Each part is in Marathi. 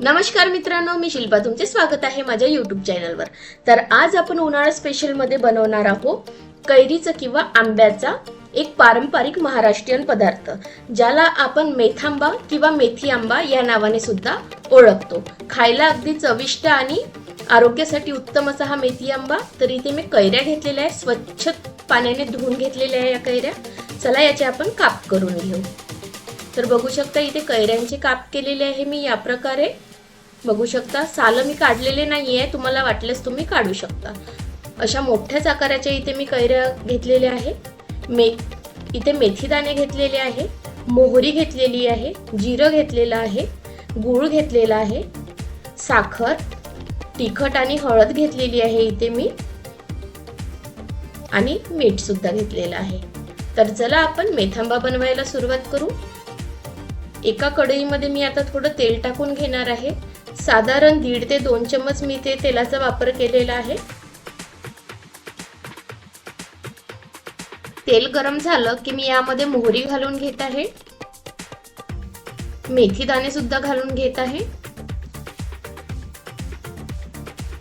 नमस्कार मित्रांनो मी शिल्पा. तुमचे स्वागत आहे माझ्या युट्यूब चॅनलवर तर आज आपण उन्हाळा स्पेशलमध्ये बनवणार आहोत कैरीचं किंवा आंब्याचा एक पारंपरिक महाराष्ट्रीयन पदार्थ ज्याला आपण मेथांबा किंवा मेथी आंबा या नावाने सुद्धा ओळखतो. खायला अगदी चविष्ट आणि आरोग्यासाठी उत्तम असा हा मेथी आंबा तर इथे मी कैऱ्या घेतलेल्या आहे स्वच्छ पाण्याने धुवून घेतलेल्या आहे या कैऱ्या. चला याचे आपण काप करून घेऊ. तर बघू शकता इथे कैऱ्यांचे काप केलेले आहे मी. या प्रकारे बघू शकता. सालं मी काढलेले नाही आहे तुम्हाला वाटल्यास तुम्ही काढू शकता. अशा मोठ्याच आकाराच्या इथे मी कैऱ्या घेतलेल्या आहे. मे इथे मेथीदाणे घेतलेले आहे मोहरी घेतलेली आहे जिरं घेतलेलं आहे गूळ घेतलेला आहे साखर तिखट आणि हळद घेतलेली आहे इथे मी. आणि मीठ सुद्धा घेतलेलं आहे. तर चला आपण मेथांबा बनवायला सुरुवात करू. एका कढईमध्ये मी आता थोडं तेल टाकून घेणार आहे. साधारण दीड ते दोन चम्मच मी ते तेलाचा वापर केलेला आहे. तेल गरम झालं की मी यामध्ये मोहरी घालून घेत आहे. मेथी दाणे सुद्धा घालून घेत आहे.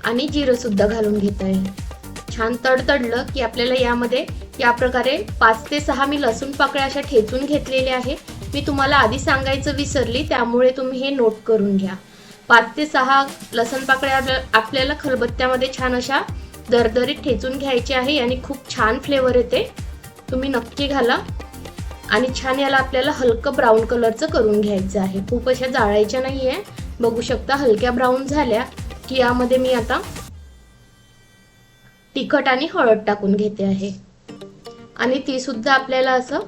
आणि जिरं सुद्धा घालून घेत आहे. छान तडतडलं की आपल्याला यामध्ये या प्रकारे पाच ते सहा मी लसूण पाकळ्या अशा ठेचून घेतलेल्या आहे मी तुम्हाला आधी सांगायचं विसरली त्यामुळे तुम्ही हे नोट करून घ्या. पाच ते सहा लसण पाकळ्या आपल्याला खलबत्त्यामध्ये छान अशा दरदरीत ठेचून घ्यायचे आहे आणि खूप छान फ्लेवर येते. तुम्ही नक्की घाला. आणि छान याला आपल्याला हलकं ब्राऊन कलरचं करून घ्यायचं आहे. खूप अशा जाळायच्या नाही आहे बघू शकता हलक्या ब्राऊन झाल्या की यामध्ये मी आता तिखट आणि हळद टाकून घेते आहे. आणि ती सुद्धा आपल्याला असं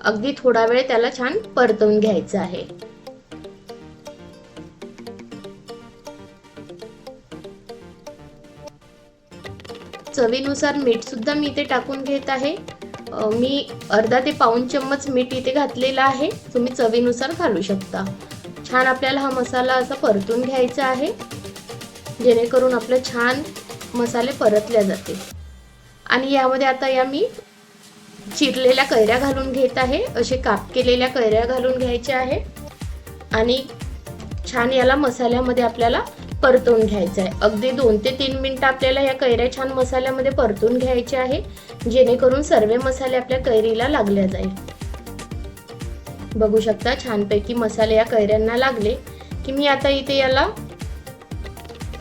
अगदी थोडा वेळ त्याला छान परतवून घ्यायचं आहे. चवीनुसार मीठ सुद्धा मी इथे टाकून घेत आहे. मी अर्धा ते पाऊन चम्मच मीठ इथे घातलेलं आहे. तुम्ही चवीनुसार घालू शकता. छान आपल्याला हा मसाला असा परतून घ्यायचा आहे. जेणेकरून आपलं छान मसाले परतल्या जाते आणि यामध्ये आता या मी चिरलेल्या कैऱ्या घालून घेत आहे. असे काप केलेल्या कैऱ्या घालून घ्यायच्या आहे. आणि छान याला मसाल्यामध्ये आपल्याला परतून घ्यायचं आहे अगदी दोन ते तीन मिनटं आपल्याला या कैऱ्या छान मसाल्यामध्ये परतून घ्यायचे आहे जेणेकरून सर्व मसाले आपल्या कैरीला लागल्या जाईल. बघू शकता छानपैकी मसाले या कैऱ्यांना लागले की मी आता इथे याला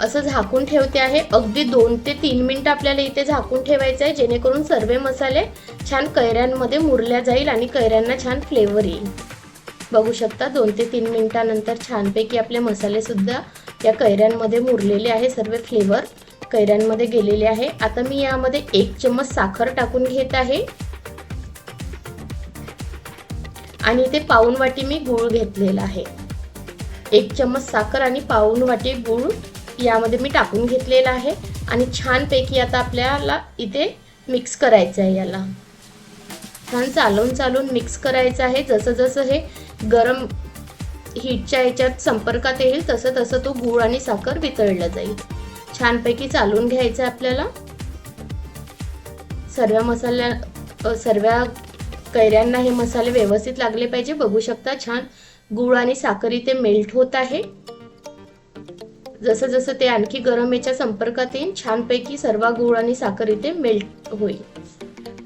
असं झाकून ठेवते आहे. अगदी दोन ते तीन मिनटं आपल्याला इथे झाकून ठेवायचं आहे जेणेकरून सर्व मसाले छान कैऱ्यांमध्ये मुरल्या जाईल आणि कैऱ्यांना छान फ्लेवर येईल. बघू शकता दोन ते तीन मिनटानंतर छानपैकी आपले मसाले सुद्धा या कैऱ्यांमध्ये मुरलेले आहे सर्व फ्लेवर कैऱ्यांमध्ये गेलेले आहे. आता मी यामध्ये एक चम्मच साखर टाकून घेत आहे. आणि इथे पाऊन वाटी मी गूळ घेतलेला आहे. एक चम्मच साखर आणि पाऊन वाटी गूळ यामध्ये मी टाकून घेतलेला आहे. आणि छानपैकी आता आपल्याला इथे मिक्स करायचं आहे याला. छान चालवून चालवून मिक्स करायचं आहे. जसं जसं हे गरम हीटच्या ह्याच्यात संपर्कात येईल तसं तसं तो गूळ आणि साखर वितळला जाईल. छानपैकी चालवून घ्यायचं आहे आपल्याला. सर्व मसाल्या सर्व कैऱ्यांना हे मसाले व्यवस्थित लागले पाहिजे. बघू शकता छान गूळ आणि साखर इथे मेल्ट होत आहे. जसं जसं ते आणखी गरम याच्या संपर्कात येईल छानपैकी सर्व गूळ आणि साखर इथे मेल्ट होईल.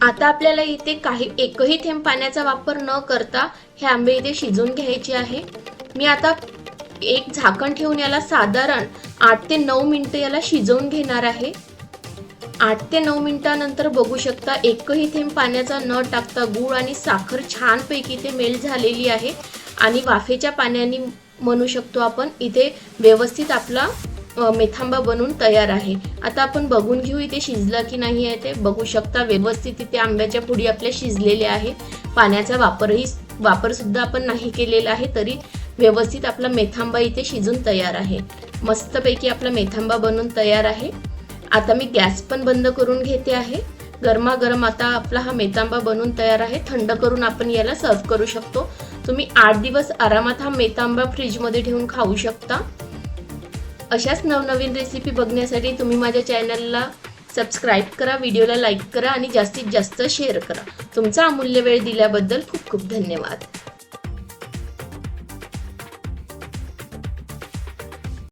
आता आपल्याला इथे काही एकही थेंब पाण्याचा वापर न करता हे आंबे इथे शिजवून घ्यायचे आहे. मी आता एक झाकण ठेवून याला साधारण आठ ते नऊ मिनटं याला शिजवून घेणार आहे. आठ ते नऊ मिनिटानंतर बघू शकता एकही थेंब पाण्याचा न टाकता गूळ आणि साखर छानपैकी इथे मेल्ट झालेली आहे. आणि वाफेच्या पाण्याने म्हणू शकतो आपण इथे व्यवस्थित आपला मेथांबा बनून तयार आहे. आता आपण बघून घेऊ इथे शिजला की नाही आहे ते. बघू शकता व्यवस्थित इथे आंब्याच्या पुडी आपल्या शिजलेल्या आहे पाण्याचा वापरही वापरसुद्धा आपण नाही केलेला आहे तरी व्यवस्थित आपला मेथांबा इथे शिजून तयार आहे. मस्तपैकी आपला मेथांबा बनून तयार आहे. आता मी गॅस पण बंद करून घेते आहे. गरमागरम आता आपला हा मेथांबा बनून तयार आहे. थंड करून आपण याला सर्व करू शकतो. तुम्ही आठ दिवस आरामात हा मेथांबा फ्रीजमध्ये ठेवून खाऊ शकता. अशाच नवनवीन रेसिपी बघण्यासाठी तुम्ही माझ्या चॅनलला सबस्क्राईब करा व्हिडिओला लाईक करा आणि जास्तीत जास्त शेअर करा. तुमचा अमूल्य वेळ दिल्याबद्दल खूप खूप धन्यवाद.